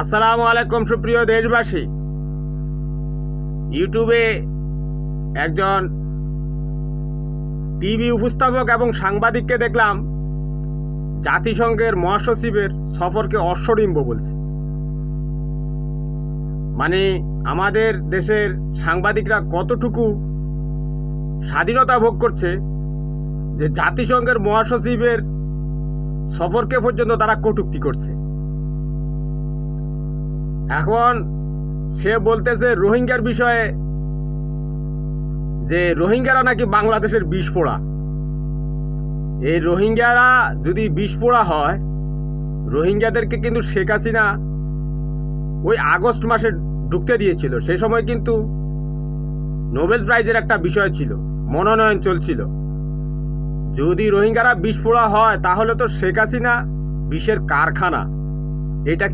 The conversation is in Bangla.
আসসালামু আলাইকুম, সুপ্রিয় দেশবাসী। ইউটিউবে একজন টিভি উপস্থাপক এবং সাংবাদিককে দেখলাম, জাতিসংঘের মহাসচিবের সফরকে অশ্বডিম্ব বলছে। মানে আমাদের দেশের সাংবাদিকরা কতটুকু স্বাধীনতা ভোগ করছে যে জাতিসংঘের মহাসচিবের সফরকে পর্যন্ত তারা কটূক্তি করছে। এখন সে বলতেছে রোহিঙ্গার বিষয়ে যে রোহিঙ্গারা নাকি বাংলাদেশের বিষ পোড়া এই রোহিঙ্গারা যদি বিষ পোড়া হয়, রোহিঙ্গাদেরকে কিন্তু শেখ হাসিনা ওই আগস্ট মাসে ঢুকতে দিয়েছিল। সে সময় কিন্তু নোবেল প্রাইজের একটা বিষয় ছিল, মনোনয়ন চলছিল। যদি রোহিঙ্গারা পোড়া হয়, তাহলে তো শেখ হাসিনা বিষের কারখানা। এটা